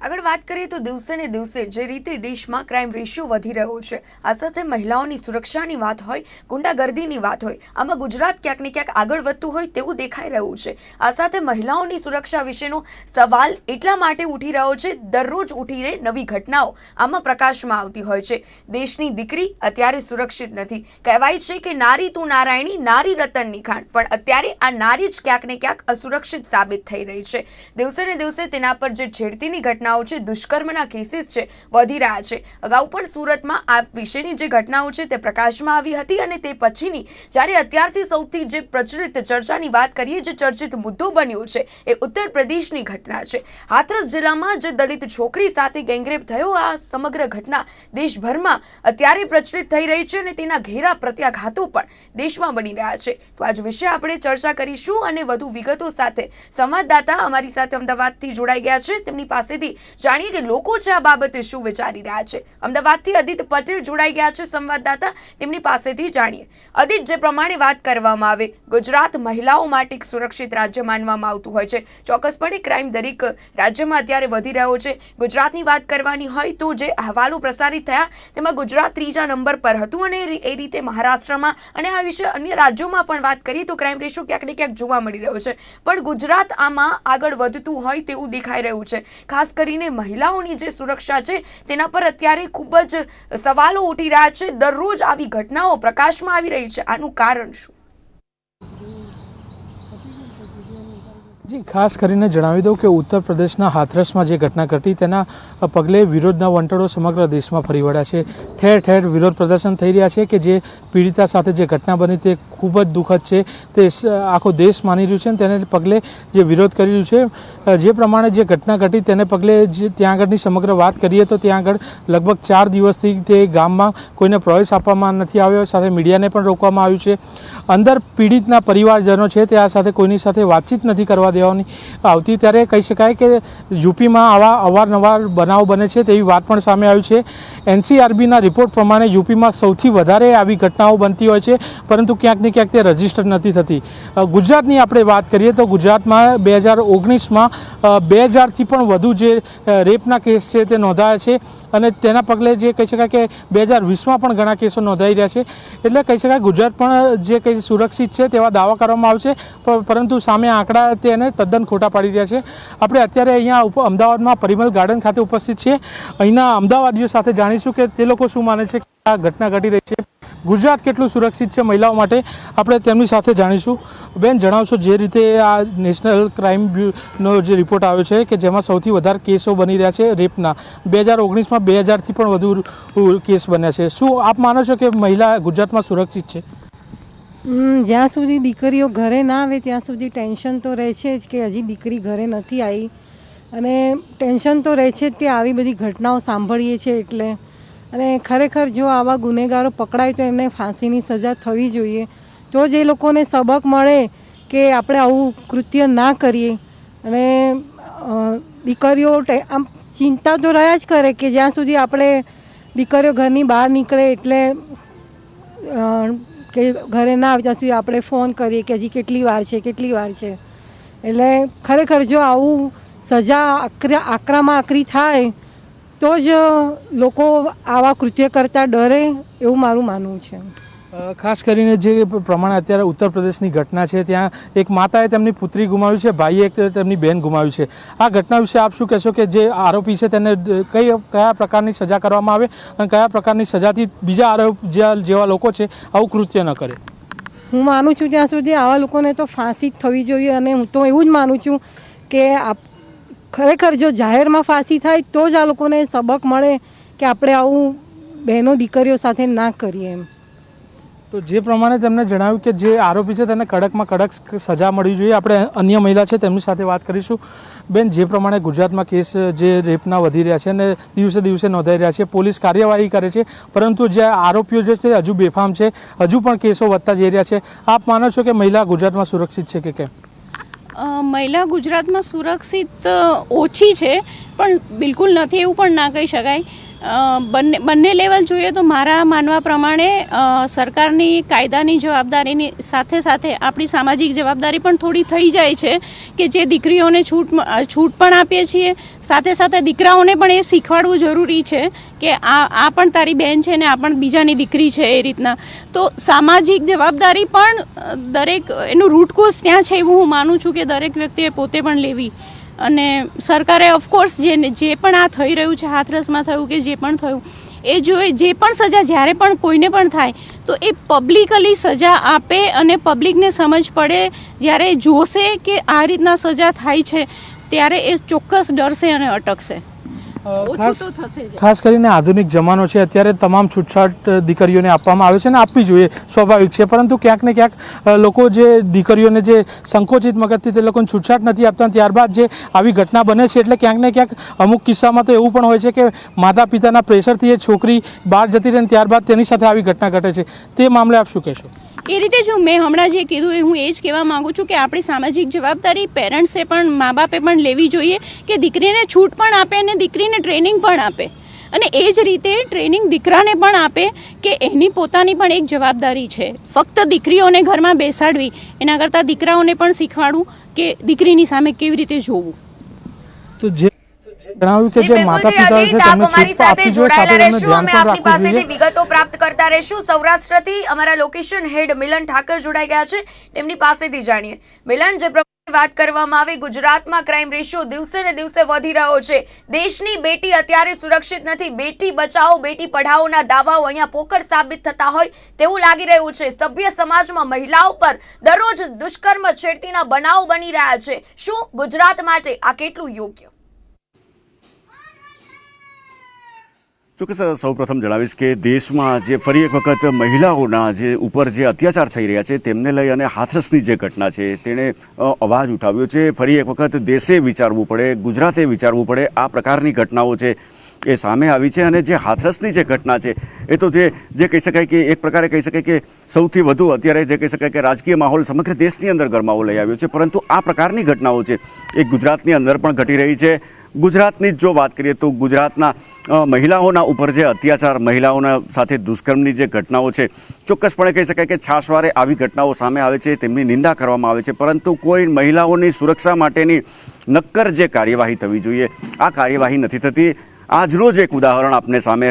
આગળ વાત કરીએ તો દિવસે ને દિવસે જે રીતે દેશમાં ક્રાઇમ રેશિયો વધી રહ્યો છે, આ સાથે મહિલાઓની સુરક્ષાની વાત હોય, ગુંડાગર્દીની વાત હોય, આમાં ગુજરાત ક્યાંક ને ક્યાંક આગળ વધતું હોય તેવું દેખાઈ રહ્યું છે. આ સાથે મહિલાઓની સુરક્ષા વિશેનો સવાલ એટલા માટે ઉઠી રહ્યો છે, દરરોજ ઉઠીને નવી ઘટનાઓ આમાં પ્રકાશમાં આવતી હોય છે. દેશની દીકરી અત્યારે સુરક્ષિત નથી. કહેવાય છે કે નારી તું નારાયણી, નારી રતનની ખાંડ પણ અત્યારે આ નારી જ ક્યાંક ને ક્યાંક અસુરક્ષિત સાબિત થઈ રહી છે. દિવસે ને દિવસે તેના પર જે છેડતીની ઘટનાઓ છે, દુષ્કર્મના કેસીસ છે, વધી રહ્યા છે. અગાઉ પણ સુરતમાં આ વિશેની જે ઘટનાઓ છે તે પ્રકાશમાં આવી હતી અને તે પછીની જ્યારે અત્યારથી સૌથી જે પ્રચલિત ચર્ચાની વાત કરીએ, જે ચર્ચિત મુદ્દો બન્યો છે, એ ઉત્તર પ્રદેશની ઘટના છે. હાથરસ જિલ્લામાં જે દલિત છોકરી સાથે ગેંગરેપ થયો, આ સમગ્ર ઘટના દેશભરમાં અત્યારે પ્રચલિત થઈ રહી છે અને તેના ઘેરા પ્રત્યાઘાતો પણ દેશમાં બની રહ્યા છે. તો આજ વિશે આપણે ચર્ચા કરીશું અને વધુ વિગતો સાથે સંવાદદાતા અમારી સાથે અમદાવાદથી જોડાઈ ગયા છે. તેમની પાસેથી જાણીએ કે લોકો છે આ બાબતે શું વિચારી રહ્યા છે. અમદાવાદથી અદિત પટેલ જોડાઈ ગયા છે સંવાદદાતા. તેમની પાસેથી જાણીએ. અદિત, જે પ્રમાણે વાત કરવામાં આવે, ગુજરાત મહિલાઓ માટે એક સુરક્ષિત રાજ્ય માનવામાં આવતું હોય છે. ચોક્કસપણે ક્રાઇમ દરેક રાજ્યમાં અત્યારે વધી રહ્યો છે. ગુજરાતની વાત કરવાની હોય તો જે અહેવાલો પ્રસારિત થયા, તેમાં ગુજરાત ત્રીજા નંબર પર હતું અને એ- રીતે મહારાષ્ટ્રમાં અને આ વિશે અન્ય રાજ્યોમાં પણ વાત કરીએ તો ક્રાઇમ રેશિયો ક્યાંક ને ક્યાંક જોવા મળી રહ્યો છે. પણ ગુજરાત આમાં આગળ વધતું હોય તેવું દેખાઈ રહ્યું છે. ખાસ કરીને મહિલાઓની જે સુરક્ષા છે, તેના પર અત્યારે ખૂબ જ સવાલો ઉઠી રહ્યા છે. દરરોજ આવી ઘટનાઓ પ્રકાશમાં આવી રહી છે. આનું કારણ શું? જી, ખાસ કરીને જણાવી દઉં કે ઉત્તર પ્રદેશના હાથરસમાં જે ઘટના ઘટી તેના પગલે વિરોધના વંટળો સમગ્ર દેશમાં ફરી વળ્યા છે. ઠેર ઠેર વિરોધ પ્રદર્શન થઈ રહ્યા છે કે જે પીડિતા સાથે જે ઘટના બની તે ખૂબ જ દુઃખદ છે. તે આખો દેશ માની રહ્યું છે તેને પગલે જે વિરોધ કરી રહ્યું છે જે પ્રમાણે જે ઘટના ઘટી તેને પગલે જે ત્યાં આગળની સમગ્ર વાત કરીએ તો ત્યાં આગળ લગભગ ચાર દિવસથી તે ગામમાં કોઈને પ્રવેશ આપવામાં નથી આવ્યો, સાથે મીડિયાને પણ રોકવામાં આવ્યું છે. અંદર પીડિતના પરિવારજનો છે તે આ સાથે કોઈની સાથે વાતચીત નથી કરવા દેવાની આવતી ત્યારે કહી શકાય કે યુપીમાં આવા અવારનવાર બનાવ બને છે તેવી વાત પણ સામે આવી છે. એનસીઆરબીના રિપોર્ટ પ્રમાણે યુપીમાં સૌથી વધારે આવી ઘટનાઓ બનતી હોય છે, પરંતુ ક્યાંક ને ક્યાંક તે રજિસ્ટર નથી થતી. ગુજરાતની આપણે વાત કરીએ તો ગુજરાતમાં બે હજાર ઓગણીસમાં બે હજારથી પણ વધુ જે રેપના કેસ છે તે નોંધાયા છે અને તેના પગલે જે કહી શકાય કે બે હજાર વીસમાં પણ ઘણા કેસો નોંધાઈ રહ્યા છે. એટલે કહી શકાય ગુજરાત પણ જે કંઈ સુરક્ષિત છે તેવા દાવા કરવામાં આવશે પરંતુ સામે આંકડા તેને તદ્દન ખોટા પાડી રહ્યા છે. આપણે અત્યારે અહીંયા અમદાવાદમાં પરિમલ ગાર્ડન ખાતે ઉપસ્થિત છીએ. અહીંના અમદાવાદીઓ સાથે જાણીશું કે તે લોકો શું માને છે કે આ ઘટના ઘટી રહી છે. ગુજરાત કેટલું સુરક્ષિત છે મહિલાઓ માટે આપણે તેમની સાથે જાણીશું. બેન, જણાવશો જે રીતે આ નેશનલ ક્રાઇમ બ્યુનો જે રિપોર્ટ આવ્યો છે કે જેમાં સૌથી વધારે કેસો બની રહ્યા છે રેપના. બે હજાર ઓગણીસમાં બે હજારથી પણ વધુ કેસ બન્યા છે. શું આપ માનો છો કે મહિલા ગુજરાતમાં સુરક્ષિત છે? જ્યાં સુધી દીકરીઓ ઘરે ના આવે, ત્યાં સુધી ટેન્શન તો રહે છે જ કે હજી દીકરી ઘરે નથી આવી અને ટેન્શન તો રહે છે જ કે આવી બધી ઘટનાઓ સાંભળીએ છીએ એટલે. અને ખરેખર જો આવા ગુનેગારો પકડાય તો એમને ફાંસીની સજા થવી જોઈએ. તો જ એ લોકોને સબક મળે કે આપણે આવું કૃત્ય ના કરીએ. અને દીકરીઓ આમ ચિંતા તો રહ્યા જ કરે કે જ્યાં સુધી આપણે દીકરીઓ ઘરની બહાર નીકળે એટલે કે ઘરે ના આવે સુધી આપણે ફોન કરીએ કે હજી કેટલી વાર છે, કેટલી વાર છે. એટલે ખરેખર જો આવું સજા આકરા, આકરામાં આકરી થાય, તો જ લોકો આવા કૃત્ય કરતા ડરે એવું મારું માનવું છે. ખાસ કરીને જે પ્રમાણે અત્યારે ઉત્તર પ્રદેશની ઘટના છે, ત્યાં એક માતાએ તેમની પુત્રી ગુમાવી છે, ભાઈએ તેમની બહેન ગુમાવી છે. આ ઘટના વિશે આપ શું કહેશો કે જે આરોપી છે, તેને કઈ કયા પ્રકારની સજા કરવામાં આવે અને કયા પ્રકારની સજાથી બીજા આરોપ જેવા લોકો છે, આવું કૃત્ય ન કરે? હું માનું છું ત્યાં સુધી આવા લોકોને તો ફાંસી જ થવી જોઈએ અને હું તો એવું જ માનું છું કે ખરેખર જો જાહેરમાં ફાંસી થાય તો જ આ લોકોને સબક મળે કે આપણે આવું બહેનો દીકરીઓ સાથે ના કરીએ એમ. તો જે પ્રમાણે તેમણે જણાવ્યું કે જે આરોપી છે તેને કડકમાં કડક સજા મળવી જોઈએ. આપણે અન્ય મહિલા છે તેમની સાથે વાત કરીશું. બેન, જે પ્રમાણે ગુજરાતમાં કેસ, જે રેપના વધી રહ્યા છે અને દિવસે દિવસે નોંધાઈ રહ્યા છે, પોલીસ કાર્યવાહી કરે છે, પરંતુ જે આરોપીઓ જે છે હજુ બેફામ છે. હજુ પણ કેસો વધતા જઈ રહ્યા છે. આપ માનો છો કે મહિલા ગુજરાતમાં સુરક્ષિત છે કે કેમ? મહિલા ગુજરાતમાં સુરક્ષિત ઓછી છે, પણ બિલકુલ નથી એવું પણ ના કહી શકાય. બંને બંને લેવલ જોઈએ તો મારા માનવા પ્રમાણે સરકારની કાયદાની જવાબદારીની સાથે સાથે આપણી સામાજિક જવાબદારી પણ થોડી થઈ જાય છે કે જે દીકરીઓને છૂટ છૂટ પણ આપીએ છીએ. સાથે સાથે દીકરાઓને પણ એ શીખવાડવું જરૂરી છે કે આ આ પણ તારી બહેન છે ને આ પણ બીજાની દીકરી છે એ રીતના. તો સામાજિક જવાબદારી પણ દરેક, એનું રૂટકોઝ ત્યાં છે એવું હું માનું છું કે દરેક વ્યક્તિએ પોતે પણ લેવી. અને સરકારે ઓફકોર્સ જે જે પણ આ થઈ રહ્યું છે હાથરસમાં થયું કે જે પણ થયું, એ જોઈ જે પણ સજા જ્યારે પણ કોઈને પણ થાય, તો એ પબ્લિકલી સજા આપે અને પબ્લિકને સમજ પડે, જ્યારે જોશે કે આ રીતના સજા થાય છે, ત્યારે એ ચોક્કસ ડરશે અને અટકશે. ખાસ કરીને આધુનિક જમાનો છે અત્યારે તમામ છૂટછાટ દીકરીઓને આપવામાં આવે છે અને આપવી જોઈએ સ્વાભાવિક છે. પરંતુ ક્યાંક ને ક્યાંક લોકો જે દીકરીઓને જે સંકોચિત મગજથી તે લોકોને છૂટછાટ નથી આપતા ત્યારબાદ જે આવી ઘટના બને છે એટલે ક્યાંક ને ક્યાંક અમુક કિસ્સામાં તો એવું પણ હોય છે કે માતા પિતાના પ્રેશરથી એ છોકરી બહાર જતી રહે ત્યારબાદ તેની સાથે આવી ઘટના ઘટે છે. તે મામલે આપ શું કહેશો? એ રીતે જો મેં હમણાં જે કીધું એ હું એ જ કહેવા માગું છું કે આપણી સામાજિક જવાબદારી પેરેન્ટ્સે પણ મા બાપે પણ લેવી જોઈએ કે દીકરીને છૂટ પણ આપે અને દીકરીને ટ્રેનિંગ પણ આપે. અને એ જ રીતે ટ્રેનિંગ દીકરાને પણ આપે કે એની પોતાની પણ એક જવાબદારી છે. ફક્ત દીકરીઓને ઘરમાં બેસાડવી, એના કરતાં દીકરાઓને પણ શીખવાડવું કે દીકરીની સામે કેવી રીતે જોવું. તો જે જણાવ્યું કે જે માતા પિતા છે તેમને સાથે આપવી જોઈએ જોડાયેલા સાથે તેમને રહેશું ધ્યાન અમે પણ આપની રાખવું પાસેથી જોઈએ વિગતો પ્રાપ્ત કરતા રહેશું. સૌરાષ્ટ્રથી અમારા લોકેશન હેડ મિલન ઠાકર જોડાઈ ગયા છે તેમની પાસેથી જાણીએ. મિલન જે વાત કરવામાં આવી ગુજરાતમાં ક્રાઇમ રેશિયો દિવસે ને દિવસે વધી રહ્યો છે. દેશની બેટી અત્યારે સુરક્ષિત નથી. બેટી બચાવો બેટી પઢાઓના દાવાઓ અહીંયા પોકળ સાબિત થતા હોય તેવું લાગી રહ્યું છે. સભ્ય સમાજમાં મહિલાઓ પર દરરોજ દુષ્કર્મ છેડતીના બનાવ બની રહ્યા છે. શું ગુજરાત માટે આ કેટલું યોગ્ય? ચોક્કસ સૌપ્રથમ જણાવીશ કે દેશમાં જે ફરી એક વખત મહિલાઓના જે ઉપર જે અત્યાચાર થઈ રહ્યા છે, તેમને લઈ અને હાથરસની જે ઘટના છે, તેણે અવાજ ઉઠાવ્યો છે. ફરી એક વખત દેશે વિચારવું પડે, ગુજરાતે વિચારવું પડે, આ પ્રકારની ઘટનાઓ છે એ સામે આવી છે અને જે હાથરસની જે ઘટના છે, એ તો જે જે કહી શકાય કે એક પ્રકારે કહી શકાય કે સૌથી વધુ અત્યારે જે કહી શકાય કે રાજકીય માહોલ સમગ્ર દેશની અંદર ગરમાવો લઈ આવ્યો છે. પરંતુ આ પ્રકારની ઘટનાઓ છે એ ગુજરાતની અંદર પણ ઘટી રહી છે. ગુજરાતની જ જો વાત કરીએ તો ગુજરાતના મહિલાઓના ઉપર જે અત્યાચાર, મહિલાઓના સાથે દુષ્કર્મની જે ઘટનાઓ છે, ચોક્કસપણે કહી શકાય કે છાશવારે આવી ઘટનાઓ સામે આવે છે, તેમની નિંદા કરવામાં આવે છે, પરંતુ કોઈ મહિલાઓની સુરક્ષા માટેની નક્કર જે કાર્યવાહી થવી જોઈએ, આ કાર્યવાહી નથી થતી. આજનો જ એક ઉદાહરણ આપને સામે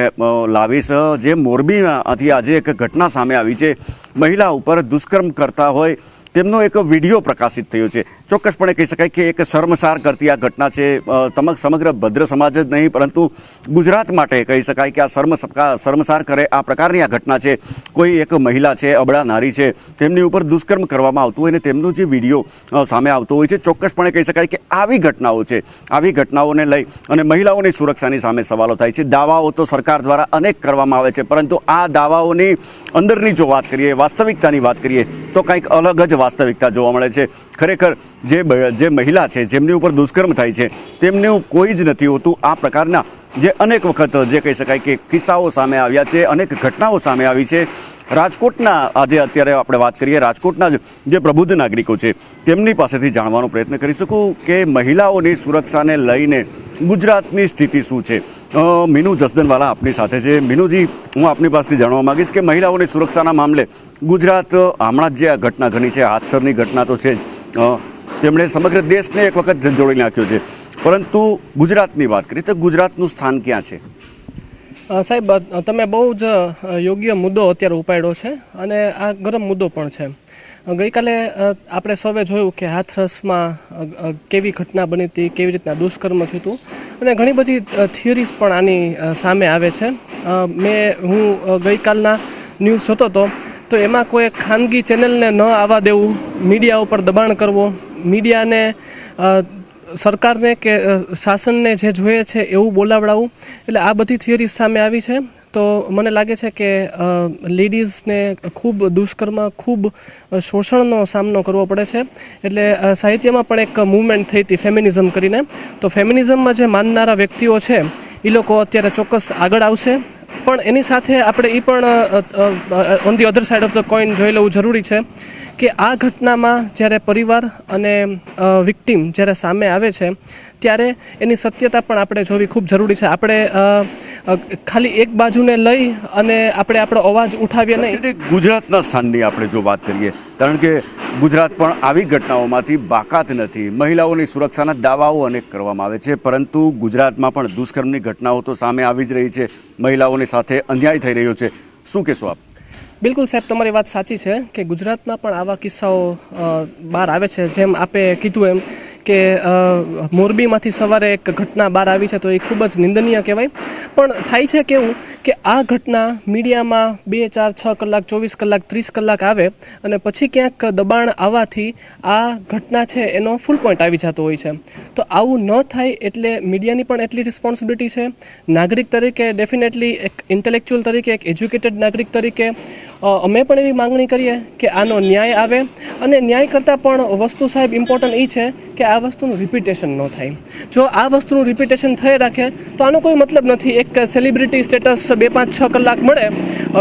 લાવીશ જે મોરબીમાંથી આજે એક ઘટના સામે આવી છે. મહિલા ઉપર દુષ્કર્મ કરતા હોય તેમનો એક વીડિયો પ્રકાશિત થયો છે. ચોક્કસપણે કહી શકાય કે એક શર્મસાર કરતી આ ઘટના છે. તમક સમગ્ર ભદ્ર સમાજ જ નહીં, પરંતુ ગુજરાત માટે કહી શકાય કે આ શર્મ શર્મસાર કરે આ પ્રકારની આ ઘટના છે. કોઈ એક મહિલા છે, અબળા નારી છે, તેમની ઉપર દુષ્કર્મ કરવામાં આવતું હોય અને તેમનો જે વીડિયો સામે આવતો હોય છે, ચોક્કસપણે કહી શકાય કે આવી ઘટનાઓ છે. આવી ઘટનાઓને લઈ અને મહિલાઓની સુરક્ષાની સામે સવાલો થાય છે. દાવાઓ તો સરકાર દ્વારા અનેક કરવામાં આવે છે, પરંતુ આ દાવાઓની અંદરની જો વાત કરીએ, વાસ્તવિકતાની વાત કરીએ તો કંઈક અલગ જ વાસ્તવિકતા જોવા મળે છે. ખરેખર જે જે મહિલા છે, જેમની ઉપર દુષ્કર્મ થાય છે, તેમનું કોઈ જ નથી હોતું આ પ્રકારના જે અનેક વખત જે કહી શકાય કે કિસ્સાઓ સામે આવ્યા છે, અનેક ઘટનાઓ સામે આવી છે. રાજકોટના આજે અત્યારે આપણે વાત કરીએ, રાજકોટના જ પ્રબુદ્ધ નાગરિકો છે, તેમની પાસેથી જાણવાનો પ્રયત્ન કરી શકું કે મહિલાઓની સુરક્ષાને લઈને ગુજરાતની સ્થિતિ શું છે. મીનુ જસદનવાલા આપની સાથે છે. મીનુજી, હું આપની પાસેથી જાણવા માગીશ કે મહિલાઓની સુરક્ષાના મામલે ગુજરાત હમણાં જ જે આ ઘટના ઘણી છે, હાથસરની ઘટના તો છે જ. તેમણે સમગ્ર દેશને એક વખત ઝંઝોડી નાખ્યો છે. પરંતુ ગુજરાતની વાત કરીએ તો ગુજરાતનું સ્થાન ક્યાં છે? સાહેબ તમે બહુ જ યોગ્ય મુદ્દો અત્યારે ઉપાડ્યો છે અને આ ગરમ મુદ્દો પણ છે. ગઈકાલે આપણે સૌએ જોયું કે હાથરસમાં કેવી ઘટના બની હતી, કેવી રીતના દુષ્કર્મ થયું અને ઘણી બધી થિયરીઝ પણ આની સામે આવે છે. મેં, હું ગઈકાલના ન્યૂઝ જોતો હતો તો એમાં કોઈ ખાનગી ચેનલને ન આવવા દેવું મીડિયા ઉપર દબાણ કરવો મીડિયાને સરકારને કે શાસનને જે જોઈએ છે એવું બોલાવડાવવું એટલે આ બધી થિયરી સામે આવી છે. તો મને લાગે છે કે લેડીઝને ખૂબ દુષ્કર્મ, ખૂબ શોષણનો સામનો કરવો પડે છે. એટલે સાહિત્યમાં પણ એક મૂવમેન્ટ થઈ હતી ફેમિનિઝમ કરીને. તો ફેમિનિઝમમાં જે માનનારા વ્યક્તિઓ છે એ લોકો અત્યારે ચોક્કસ આગળ આવશે. પણ એની સાથે આપણે એ પણ on the other side of the coin જોઈ લેવું જરૂરી છે. કે આ ઘટનામાં જ્યારે પરિવાર અને વિક્ટીમ જ્યારે સામે આવે છે, ત્યારે એની સત્યતા પણ આપણે જોવી ખૂબ જરૂરી છે. આપણે ખાલી એક બાજુને લઈ અને આપણે આપણો અવાજ ઉઠાવીએ નહીં. ગુજરાતના સ્થાનની આપણે જો વાત કરીએ, કારણ કે ગુજરાત પણ આવી ઘટનાઓમાંથી બાકાત નથી. મહિલાઓની સુરક્ષાના દાવાઓ અનેક કરવામાં આવે છે, પરંતુ ગુજરાતમાં પણ દુષ્કર્મની ઘટનાઓ તો સામે આવી જ રહી છે. મહિલાઓની સાથે અન્યાય થઈ રહ્યો છે. શું કહેશો આપ? બિલકુલ સાહેબ, તમારી વાત સાચી છે કે ગુજરાતમાં પણ આવા કિસ્સાઓ બહાર આવે છે. જેમ આપે કીધું એમ કે મોરબીમાંથી સવારે એક ઘટના બહાર આવી છે તો એ ખૂબ જ નિંદનીય કહેવાય. પણ થાય છે કેવું કે આ ઘટના મીડિયામાં બે, ચાર, છ કલાક, ચોવીસ કલાક, ત્રીસ કલાક આવે અને પછી ક્યાંક દબાણ આવવાથી આ ઘટના છે એનો ફૂલ પોઈન્ટ આવી જતો હોય છે. તો આવું ન થાય એટલે મીડિયાની પણ એટલી રિસ્પોન્સિબિલિટી છે. નાગરિક તરીકે ડેફિનેટલી એક ઇન્ટેલેક્ચ્યુઅલ તરીકે, એક એજ્યુકેટેડ નાગરિક તરીકે અમે પણ એવી માંગણી કરીએ કે આનો ન્યાય આવે. અને ન્યાય કરતાં પણ વસ્તુ સાહેબ ઇમ્પોર્ટન્ટ એ છે કે આ વસ્તુનું રિપીટેશન ન થાય. જો આ વસ્તુનું રિપીટેશન થઈ રાખે, તો આનો કોઈ મતલબ નથી. એક સેલિબ્રિટી સ્ટેટસ બે પાંચ છ કલાક મળે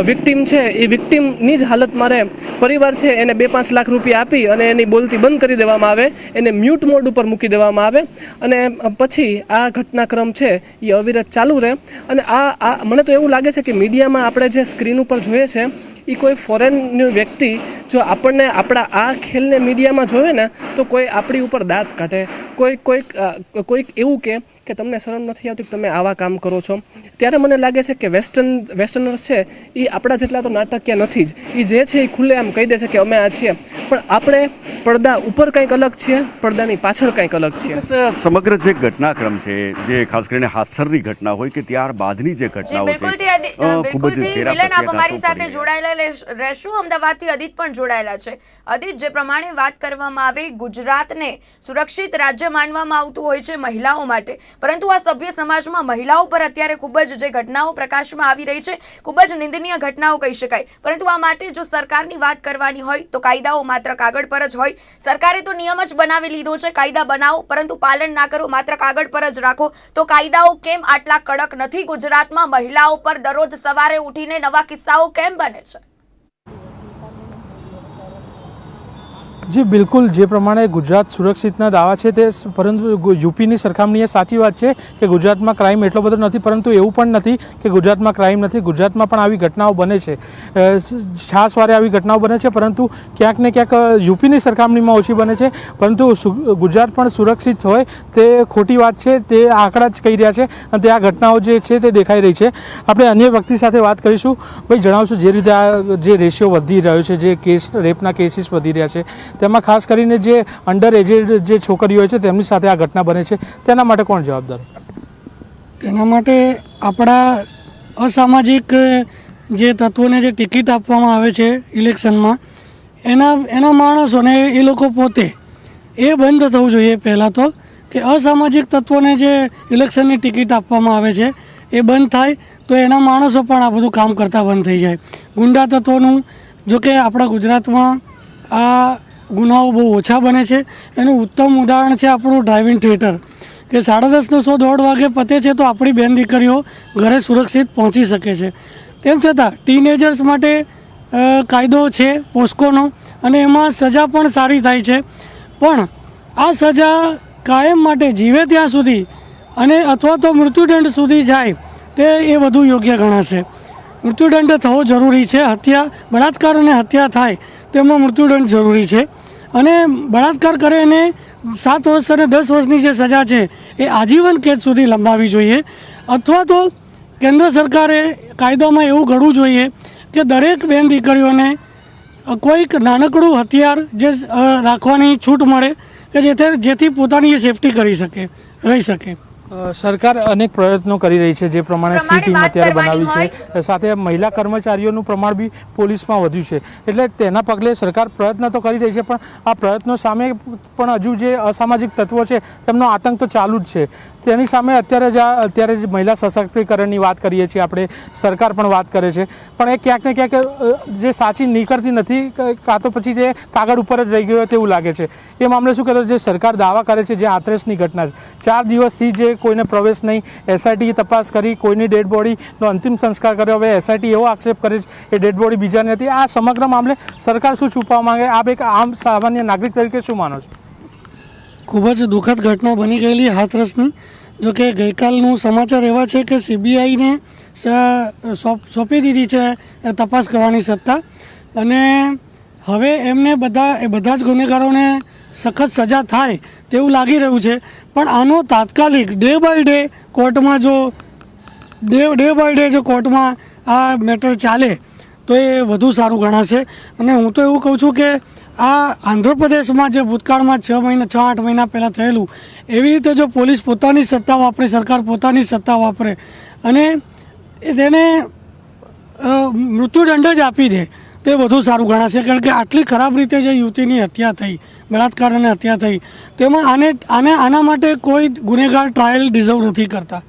વિક્ટીમ છે, એ વિક્ટીમની જ હાલત મારે પરિવાર છે, એને બે પાંચ લાખ રૂપિયા આપી અને એની બોલતી બંધ કરી દેવામાં આવે, એને મ્યુટ મોડ ઉપર મૂકી દેવામાં આવે અને પછી આ ઘટનાક્રમ છે, એ અવિરત ચાલુ રહે. અને આ આ, મને તો એવું લાગે છે કે મીડિયામાં આપણે જે સ્ક્રીન ઉપર જોઈએ છે એ કોઈ ફોરેનની વ્યક્તિ જો આપણને આપણા આ ખેલને મીડિયામાં જોવે ને, તો કોઈ આપણી ઉપર દાંત કાઢે, કોઈ કોઈક કોઈક એવું કે કે તમને શરમ નથી આવતી કે તમે આવા કામ કરો છો? ત્યારે મને લાગે છે કે વેસ્ટર્ન વેસ્ટર્નર્સ છે એ આપણા જેટલા તો નાટકીય નથી જ. એ જે છે એ ખુલ્લે આમ કહી દે છે કે અમે આ છીએ. પણ આપણે પડદા ઉપર કંઈક અલગ છીએ પડદાની પાછળ કંઈક અલગ છીએ. સમગ્ર જે ઘટનાક્રમ છે જે ખાસ કરીને હાથસરની ઘટના હોય કે ત્યારબાદની જે ઘટના ઘટનાઓ છે ખૂબ જ અમારી સાથે છે. જોડાયેલા રહેશું. અમદાવાદથી અદિત પણ જોડાયેલા છે. અદિત જે પ્રમાણે વાત કરવામાં આવે ગુજરાતને સુરક્ષિત રાજ્ય માનવામાં આવતું હોય છે મહિલાઓ માટે. પરંતુ આ સભ્ય સમાજમાં મહિલાઓ પર અત્યારે ખૂબ જ જે ઘટનાઓ પ્રકાશમાં આવી રહી છે, ખૂબ જ નિંદનીય ઘટનાઓ કહી શકાય. પરંતુ આ માટે જો સરકારની વાત કરવાની હોય, તો કાયદાઓ માત્ર કાગળ પર જ હોય. સરકારે તો નિયમ જ બનાવી લીધો છે, કાયદા બનાવો, પરંતુ પાલન ના કરો, માત્ર કાગળ પર જ રાખો. તો કાયદાઓ કેમ આટલા કડક નથી? ગુજરાતમાં મહિલાઓ પર દરરોજ સવારે ઉઠીને નવા કિસ્સાઓ કેમ બને છે? જી, બિલકુલ. જે પ્રમાણે ગુજરાત સુરક્ષિતના દાવા છે તે પરંતુ યુપીની સરખામણીએ સાચી વાત છે કે ગુજરાતમાં ક્રાઇમ એટલો બધો નથી, પરંતુ એવું પણ નથી કે ગુજરાતમાં ક્રાઇમ નથી. ગુજરાતમાં પણ આવી ઘટનાઓ બને છે. છાસવારે આવી ઘટનાઓ બને છે, પરંતુ ક્યાંક ને ક્યાંક યુપીની સરખામણીમાં ઓછી બને છે. પરંતુ ગુજરાત પણ સુરક્ષિત હોય તે ખોટી વાત છે, તે આંકડા જ કહી રહ્યા છે અને તે આ ઘટનાઓ જે છે તે દેખાઈ રહી છે. આપણે અન્ય વ્યક્તિ સાથે વાત કરીશું. ભાઈ, જણાવશું જે રીતે આ, જે રેશિયો વધી રહ્યો છે, જે કેસ, રેપના કેસીસ વધી રહ્યા છે. તેમાં ખાસ કરીને જે અંડર એજેડ જે છોકરીઓ છે, તેમની સાથે આ ઘટના બને છે. તેના માટે કોણ જવાબદાર? તેના માટે આપણા અસામાજિક જે તત્વોને જે ટિકિટ આપવામાં આવે છે ઇલેક્શનમાં, એના એના માણસોને, એ લોકો પોતે એ બંધ થવું જોઈએ પહેલાં તો કે અસામાજિક તત્વોને જે ઇલેક્શનની ટિકિટ આપવામાં આવે છે, એ બંધ થાય તો એના માણસો પણ આ બધું કામ કરતા બંધ થઈ જાય. ગુંડા તત્વોનું, જો કે આપણા ગુજરાતમાં આ ગુનાઓ બહુ ઓછા બને છે. એનું ઉત્તમ ઉદાહરણ છે આપણું ડ્રાઇવિંગ થિયેટર કે સાડા દસનો સો દોઢ વાગે પતે છે તો આપણી બેન દીકરીઓ ઘરે સુરક્ષિત પહોંચી શકે છે. તેમ છતાં ટીનેજર્સ માટે કાયદો છે પોસ્કોનો અને એમાં સજા પણ સારી થાય છે. પણ આ સજા કાયમ માટે જીવે ત્યાં સુધી અને અથવા તો મૃત્યુદંડ સુધી જાય તે એ વધુ યોગ્ય ગણાશે. મૃત્યુદંડ થવો જરૂરી છે. હત્યા, બળાત્કાર અને હત્યા થાય તેમાં મૃત્યુદંડ જરૂરી છે. અને બળાત્કાર કરે એને સાત વર્ષ અને દસ વર્ષની જે સજા છે, એ આજીવન કેદ સુધી લંબાવી જોઈએ. અથવા તો કેન્દ્ર સરકારે કાયદામાં એવું ઘડવું જોઈએ કે દરેક બેન દીકરીઓને કોઈક નાનકડું હથિયાર જે રાખવાની છૂટ મળે કે જેથી પોતાની સેફટી કરી શકે, રહી શકે. સરકાર અનેક પ્રયત્નો કરી રહી છે જે પ્રમાણે સી ટીમ અત્યારે બનાવી છે. સાથે મહિલા કર્મચારીઓનું પ્રમાણ બી પોલીસમાં વધ્યું છે. એટલે તેના પગલે સરકાર પ્રયત્ન તો કરી રહી છે પણ આ પ્રયત્નો સામે પણ હજુ જે અસામાજિક તત્વો છે તેમનો આતંક તો ચાલુ જ છે. તેની સામે અત્યારે જ આ અત્યારે જ મહિલા સશક્તિકરણની વાત કરીએ છીએ આપણે. સરકાર પણ વાત કરે છે. પણ એ ક્યાંક ને ક્યાંક જે સાચી નીકળતી નથી કાં તો પછી તે કાગળ ઉપર જ રહી ગયો હોય તેવું લાગે છે. એ મામલે શું કહેતો જે સરકાર દાવા કરે છે જે આત્રેસની ઘટના છે. ચાર દિવસથી જે કોઈને પ્રવેશ નહીં. એસઆઈટી તપાસ કરી, કોઈની ડેડ બોડીનો અંતિમ સંસ્કાર કર્યો. હવે એસઆઈટી એવો આક્ષેપ કરે છે એ ડેડ બોડી બીજાની હતી. આ સમગ્ર મામલે સરકાર શું છુપાવવા માંગે? આપ એક આમ સામાન્ય નાગરિક તરીકે શું માનો છો? ખૂબ જ દુઃખદ ઘટના બની ગયેલી હાથરસની જોકે ગઈકાલનું સમાચાર એવા છે કે સીબીઆઈને સોંપી દીધી છે તપાસ કરવાની સત્તા. અને હવે એમને બધા, એ બધા જ ગુનેગારોને સખત સજા થાય તેવું લાગી રહ્યું છે. પણ આનો તાત્કાલિક ડે બાય ડે કોર્ટમાં જો ડે ડે બાય ડે જો કોર્ટમાં આ મેટર ચાલે, તો એ વધુ સારું ગણાશે. અને હું તો એવું કહું છું કે આ આંધ્રપ્રદેશમાં જે ભૂતકાળમાં છ મહિના, છ, આઠ મહિના પહેલાં થયેલું, એવી રીતે જો પોલીસ પોતાની સત્તા વાપરે, સરકાર પોતાની સત્તા વાપરે, અને તેને મૃત્યુદંડ જ આપી દે તો વધુ સારું ગણાશે. કારણ કે આટલી ખરાબ રીતે જે યુવતીની હત્યા થઈ બળાત્કાર અને હત્યા થઈ, તેમાં આને આને, આના માટે કોઈ ગુનેગાર ટ્રાયલ ડિઝર્વ નથી કરતા.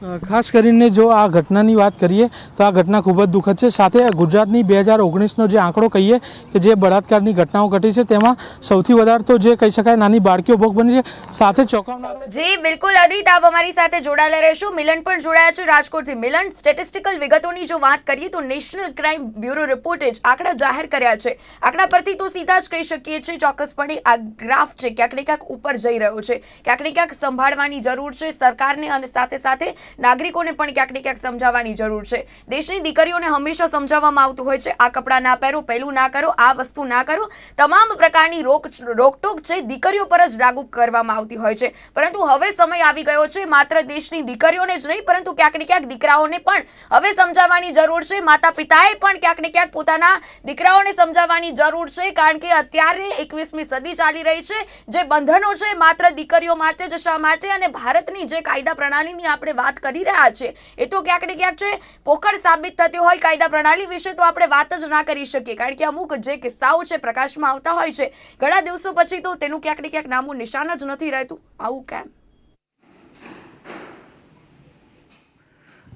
ખાસ કરીને જો આ ઘટનાની વાત કરીએ, તો આ ઘટના ખૂબ જ દુઃખદ છે. સાથે ગુજરાતની બે હજાર ઓગણીસનો જે આંકડો કહીએ, કે જે બળાત્કારની ઘટનાઓ ઘટી છે, તેમાં સૌથી વધારે તો જે કહી શકાય નાની બાળકીઓ ભોગ બની છે. સાથે ચોંકાવનાર જી, બિલકુલ અદિત, આપ અમારી સાથે જોડાયેલા રહેશો. મિલન પણ જોડાયા છે રાજકોટથી. મિલન સ્ટેટિસ્ટિકલ વિગતોની જો વાત કરીએ, તો નેશનલ ક્રાઇમ બ્યુરો રિપોર્ટે જ આંકડા જાહેર કર્યા છે. આંકડા પરથી તો સીધા જ કહી શકીએ છીએ, ચોક્કસપણે આ ગ્રાફ છે, ક્યાંક ને ક્યાંક ઉપર જઈ રહ્યો છે. ક્યાંક ને ક્યાંક સંભાળવાની જરૂર છે સરકારને અને સાથે સાથે નાગરિકોને પણ ક્યાંક ને ક્યાંક સમજાવવાની જરૂર છે. દેશની દીકરીઓને હંમેશા સમજાવવામાં આવતું હોય છે, આ કપડાં ના પહેરો પહેલું ના કરો, આ વસ્તુ ના કરો. તમામ પ્રકારની રોક, રોકટોક છે દીકરીઓ પર જ લાગુ કરવામાં આવતી હોય છે. પરંતુ હવે સમય આવી ગયો છે, માત્ર દેશની દીકરીઓને જ નહીં, પરંતુ ક્યાંક ને ક્યાંક દીકરાઓને પણ હવે સમજાવવાની જરૂર છે. માતા પિતાએ પણ ક્યાંક ને ક્યાંક પોતાના દીકરાઓને સમજાવવાની જરૂર છે, કારણ કે અત્યારે એકવીસમી સદી ચાલી રહી છે. જે બંધનો છે માત્ર દીકરીઓ માટે જ શા માટે? અને ભારતની જે કાયદા પ્રણાલીની આપણે વાત કરી રહ્યા છે. એ તો ક્યાંક ને ક્યાંક છે, પોકળ સાબિત થતી હોય કાયદા પ્રણાલી વિશે તો આપણે વાત જ ના કરી શકીએ. કારણ કે અમુક જે કિસ્સાઓ છે પ્રકાશમાં આવતા હોય છે, ઘણા દિવસો પછી તો તેનું ક્યાંક ને ક્યાંક નામું નિશાન જ નથી રહેતું. આવું કેમ?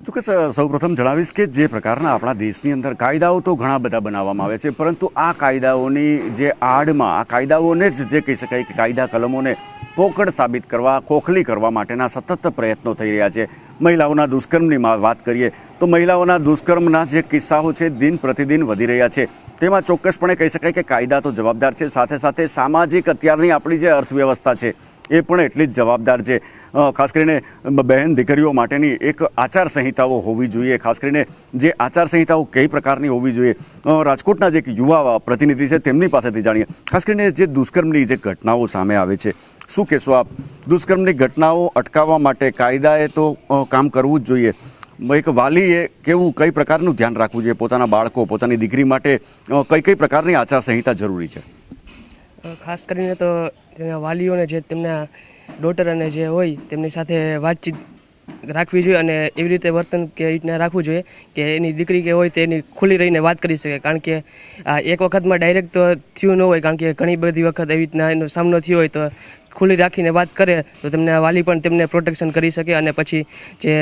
ચોક્કસ સૌ પ્રથમ જણાવીશ કે જે પ્રકારના આપણા દેશની અંદર કાયદાઓ તો ઘણા બધા બનાવવામાં આવે છે, પરંતુ આ કાયદાઓની જે આડમાં, આ કાયદાઓને જ જે કહી શકાય કે કાયદા કલમોને પોકળ સાબિત કરવા, ખોખલી કરવા માટેના સતત પ્રયત્નો થઈ રહ્યા છે. મહિલાઓના દુષ્કર્મની વાત કરીએ તો મહિલાઓના દુષ્કર્મના જે કિસ્સાઓ છે, દિન પ્રતિદિન વધી રહ્યા છે. તેમાં ચોક્કસપણે કહી શકાય કે કાયદા તો જવાબદાર છે. સાથે સાથે સામાજિક અત્યારની આપણી જે અર્થવ્યવસ્થા છે, એ પણ એટલી જ જવાબદાર છે. ખાસ કરીને બહેન દીકરીઓ માટેની એક આચાર સંહિતાઓ હોવી જોઈએ. ખાસ કરીને જે આચારસંહિતાઓ કઈ પ્રકારની હોવી જોઈએ? રાજકોટના જે યુવા પ્રતિનિધિ છે, તેમની પાસેથી જાણીએ. ખાસ કરીને જે દુષ્કર્મની જે ઘટનાઓ સામે આવે છે, શું કહેશો આપ? દુષ્કર્મની ઘટનાઓ અટકાવવા માટે કાયદાએ તો કામ કરવું જ જોઈએ. એક વાલીએ કેવું કઈ પ્રકારનું ધ્યાન રાખવું જોઈએ? પોતાના બાળકો, પોતાની દીકરી માટે કઈ કઈ પ્રકારની આચાર સંહિતા જરૂરી છે? ખાસ કરીને તો તેના વાલીઓને જે તેમના ડોટર અને જે હોય, તેમની સાથે વાતચીત રાખવી જોઈએ અને એવી રીતે વર્તન કે રીતના રાખવું જોઈએ કે એની દીકરી કે હોય તેની ખુલ્લી રહીને વાત કરી શકે. કારણ કે એક વખતમાં ડાયરેક્ટ તો થયું ન હોય, કારણ કે ઘણી બધી વખત એવી રીતના એનો સામનો થયો હોય તો ખુલ્લી રાખીને વાત કરે તો તેમને વાલી પણ તેમને પ્રોટેક્શન કરી શકે અને પછી જે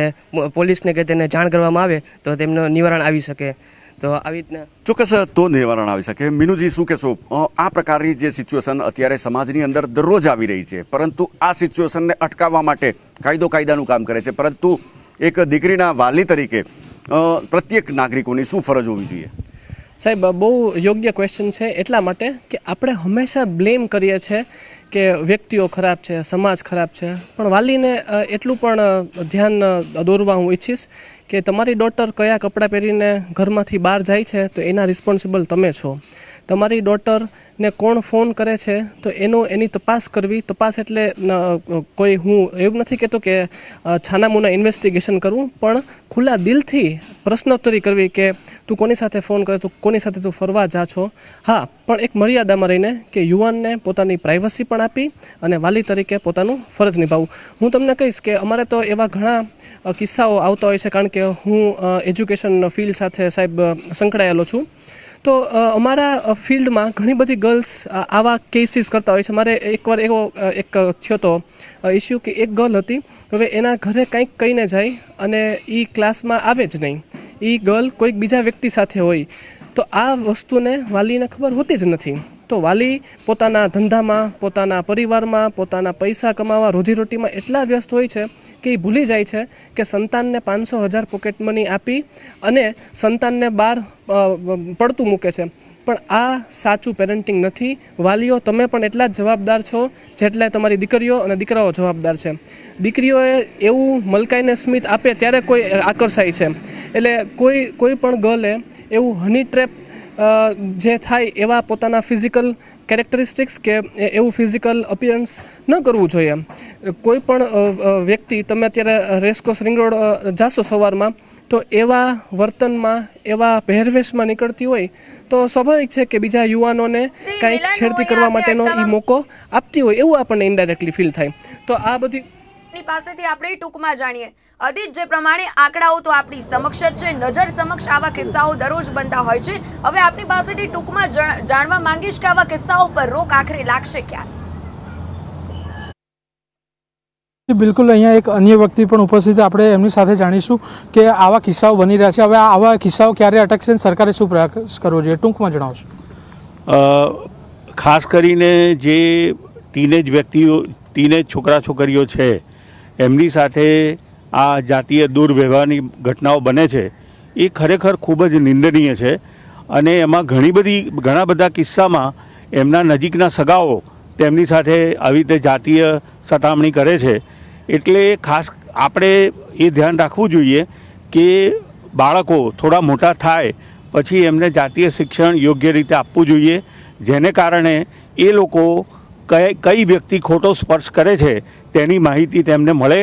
પોલીસને કે તેને જાણ કરવામાં આવે તો તેમનું નિવારણ આવી શકે. તો આવી રીતના ચોક્કસ તો નિવારણ આવી શકે. મિનુજી શું કહેશો? આ પ્રકારની જે સિચ્યુએશન અત્યારે સમાજની અંદર દરરોજ આવી રહી છે પરંતુ આ સિચ્યુએશનને અટકાવવા માટે કાયદો કાયદાનું કામ કરે છે. પરંતુ એક દીકરીના વાલી તરીકે પ્રત્યેક નાગરિકોની શું ફરજ હોવી જોઈએ? સાહેબ બહુ યોગ્ય ક્વેશ્ચન છે એટલા માટે કે આપણે હંમેશા બ્લેમ કરીએ છીએ કે વ્યક્તિઓ ખરાબ છે, સમાજ ખરાબ છે. પણ વાલીને એટલું પણ ધ્યાન દોરવા હું ઈચ્છીશ કે તમારી ડોટર કયા કપડાં પહેરીને ઘરમાંથી બહાર જાય છે, તો એના રિસ્પોન્સિબલ તમે છો. તમારી ડોટરને કોણ ફોન કરે છે, તો એનો, એની તપાસ કરવી. તપાસ એટલે કોઈ હું એવું નથી કહેતો કે છાનામુના ઇન્વેસ્ટિગેશન કરવું, પણ ખુલ્લા દિલથી પ્રશ્નોત્તરી કરવી કે, તું કોની સાથે ફોન કરે? તું કોની સાથે તું ફરવા જા છો? હા, પણ એક મર્યાદામાં રહીને કે યુવાનને પોતાની પ્રાઇવસી પણ આપી અને વાલી તરીકે પોતાનું ફરજ નિભાવવું હું તમને કહીશ કે અમારે તો એવા ઘણા કિસ્સાઓ આવતા હોય છે, કારણ કે હું એજ્યુકેશન ફિલ્ડ સાથે સાહેબ સંકળાયેલો છું. તો અમારા ફિલ્ડમાં ઘણી બધી ગર્લ્સ આવા કેસીસ કરતા હોય છે. મારે એકવાર એવો એક થયો તો ઇસ્યુ કે એક ગર્લ હતી. હવે એના ઘરે કંઈક કહીને જાય અને એ ક્લાસમાં આવે જ નહીં. એ ગર્લ કોઈક બીજા વ્યક્તિ સાથે હોય. તો આ વસ્તુને વાલીને ખબર હોતી જ નથી. તો વાલી પોતાના ધંધામાં, પોતાના પરિવારમાં, પોતાના પૈસા કમાવા રોજીરોટીમાં એટલા વ્યસ્ત હોય છે કે એ ભૂલી જાય છે કે સંતાનને પાંચસો હજાર પોકેટ મની આપી અને સંતાનને બહાર પડતું મૂકે છે. પણ આ સાચું પેરેન્ટિંગ નથી. વાલીઓ, તમે પણ એટલા જ જવાબદાર છો જેટલા તમારી દીકરીઓ અને દીકરાઓ જવાબદાર છે. દીકરીઓએ એવું મલકાઈને સ્મિત આપે ત્યારે કોઈ આકર્ષાય છે. એટલે કોઈ કોઈ પણ ગર્લે એવું હની ટ્રેપ જે થાય એવા પોતાના ફિઝિકલ કેરેક્ટરિસ્ટિક્સ કે એવું ફિઝિકલ અપિયરન્સ ન કરવું જોઈએ. કોઈ પણ વ્યક્તિ તમે અત્યારે રેસકોસ રિંગ રોડ જાશો સવારમાં તો એવા વર્તનમાં એવા પહેરવેશમાં નીકળતી હોય તો સ્વાભાવિક છે કે બીજા યુવાનોને કાંઈક છેડતી કરવા માટેનો એ મોકો આપતી હોય એવું આપણને ઇન્ડાયરેક્ટલી ફીલ થાય. તો આ બધી ની પાસેથી આપણે ટૂંકમાં જાણીએ. અધિત જે પ્રમાણે આંકડાઓ તો આપણી સમક્ષ જ છે નજર સમક્ષ આવા કિસ્સાઓ દરરોજ બનતા હોય છે. હવે આપની પાસેથી ટૂંકમાં જાણવા માંગીશ કે આવા કિસ્સાઓ પર રોક આખરે લાગશે ક્યારે? બિલકુલ. અહીંયા એક અન્ય વ્યક્તિ પણ ઉપસ્થિત આપણે એમની સાથે જાણીશું કે આવા કિસ્સાઓ બની રહ્યા છે. હવે આવા કિસ્સાઓ ક્યારે અટકશે અને સરકારે શું પ્રયાસ કરવો જોઈએ? ટૂંકમાં જણાવશો. ખાસ કરીને જે ટીનેજ વ્યક્તિઓ ટીનેજ છોકરા છોકરીઓ છે એમની સાથે આ જાતીય દુર્વ્યવહારની ઘટનાઓ બને છે, એ ખરેખર ખૂબ જ નિંદનીય છે. અને એમાં ઘણી બધી, ઘણા બધા કિસ્સામાં એમના નજીકના સગાઓ તેમની સાથે આવી રીતે જાતીય સતામણી કરે છે. એટલે ખાસ આપણે એ ધ્યાન રાખવું જોઈએ કે બાળકો થોડા મોટા થાય પછી એમને જાતીય શિક્ષણ યોગ્ય રીતે આપવું જોઈએ, જેને કારણે એ લોકો કઈ કઈ વ્યક્તિ ખોટો સ્પર્શ કરે છે તેની માહિતી તેમને મળે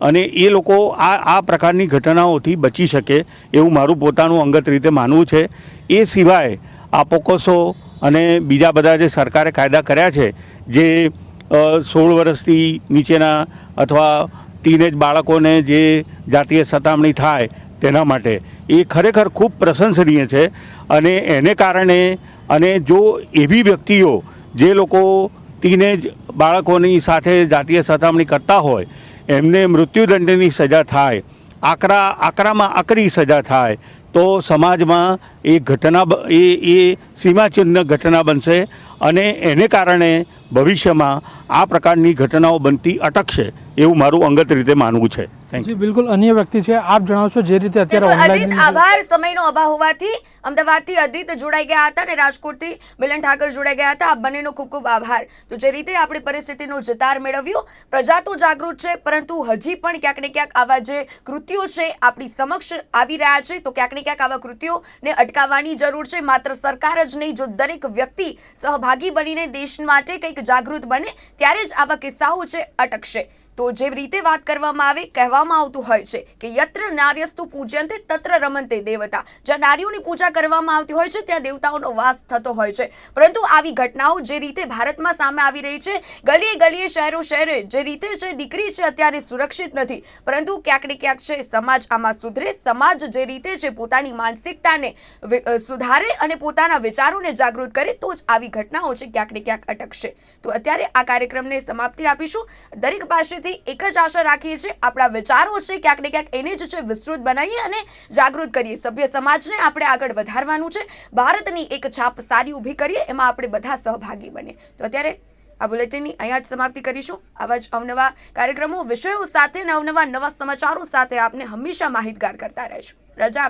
અને એ લોકો આ આ પ્રકારની ઘટનાઓથી બચી શકે એવું મારું પોતાનું અંગત રીતે માનવું છે. એ સિવાય આ પોકોસો અને બીજા બધા જે સરકારે કાયદા કર્યા છે, જે સોળ વર્ષથી નીચેના અથવા ટીનેજ બાળકોને જે જાતીય સતામણી થાય તેના માટે, એ ખરેખર ખૂબ પ્રશંસનીય છે. અને એને કારણે અને જો એવી વ્યક્તિઓ જે લોકો ટીનેજ બાળકોની સાથે જાતીય સતામણી કરતા હોય, એમને મૃત્યુદંડની સજા થાય, આકરા, આકરામાં આકરી સજા થાય, તો સમાજમાં એ ઘટના એ એ સીમાચિહ્ન ઘટના બનશે અને એને કારણે ભવિષ્યમાં આ પ્રકારની ઘટનાઓ બનતી અટકશે એવું મારું અંગત રીતે માનવું છે. જી બિલકુલ અન્ય વ્યક્તિ છે આપ જણાવશો જે રીતે અત્યારે ઓનલાઈન આભાર સમયનો અભાવ હોવાથી. અમદાવાદથી અદિત જોડાઈ ગયા હતા અને રાજકોટથી મિલન ઠાકર જોડાઈ ગયા હતા. આપ બંનેનો ખૂબ ખૂબ આભાર. તો જે રીતે આપણે પરિસ્થિતિનો જતાર મેળવ્યો પ્રજા તો જાગૃત છે પરંતુ હજી પણ ક્યાંક ને ક્યાંક આવા જે કૃત્યો છે આપણી સમક્ષ આવી રહ્યા છે તો ક્યાંક ને ક્યાંક આવા કૃત્યોને અટકાવવાની જરૂર છે. માત્ર સરકાર જ નહીં, જો દરેક વ્યક્તિ સહભાગી બનીને દેશ માટે કંઈક જાગૃત બને, ત્યારે જ આવા કિસ્સાઓ છે અટકશે. તો જે રીતે વાત કરવામાં આવે, કહેવામાં આવતું હોય છે કે યત્ર નાર્યસ્તુ પૂજ્યંતે, તત્ર રમંતે દેવતા. જ્યાં નારીઓની પૂજા કરવામાં આવતી હોય છે, ત્યાં દેવતાઓનો વાસ થતો હોય છે. પરંતુ આવી ઘટનાઓ જે રીતે ભારતમાં સામે આવી રહી છે, ગલીએ ગલીએ, શહેરો શહેરે જે રીતે છે, દીકરી છે, અત્યારે સુરક્ષિત નથી. પરંતુ ક્યાંક ને ક્યાંક છે, સમાજ આમાં સુધરે. સમાજ જે રીતે છે, પોતાની માનસિકતાને સુધારે અને પોતાના વિચારોને જાગૃત કરે, તો જ આવી ઘટનાઓ છે, ક્યાંક ને ક્યાંક અટકશે. તો અત્યારે આ કાર્યક્રમને સમાપ્તિ આપીશું. દરેક પાસેથી એક જ આશા રાખીએ છીએ. આપણા વિચારો છે ક્યાંક ને ક્યાંક એને જ છે વિસ્તૃત બનાવીએ અને જાગૃત કરીએ. સભ્ય સમાજને આપણે આગળ વધારવાનું છે. ભારતની એક છાપ સારી ઊભી કરીએ, એમાં આપણે બધા સહભાગી બને તો અત્યારે આ બુલેટિનની અહીંયા જ સમાપ્તિ કરીશું. આવા જ અવનવા કાર્યક્રમો, વિષયો સાથે અને અવનવા નવા સમાચારો સાથે આપને હંમેશા માહિતગાર કરતા રહીશું. રજા.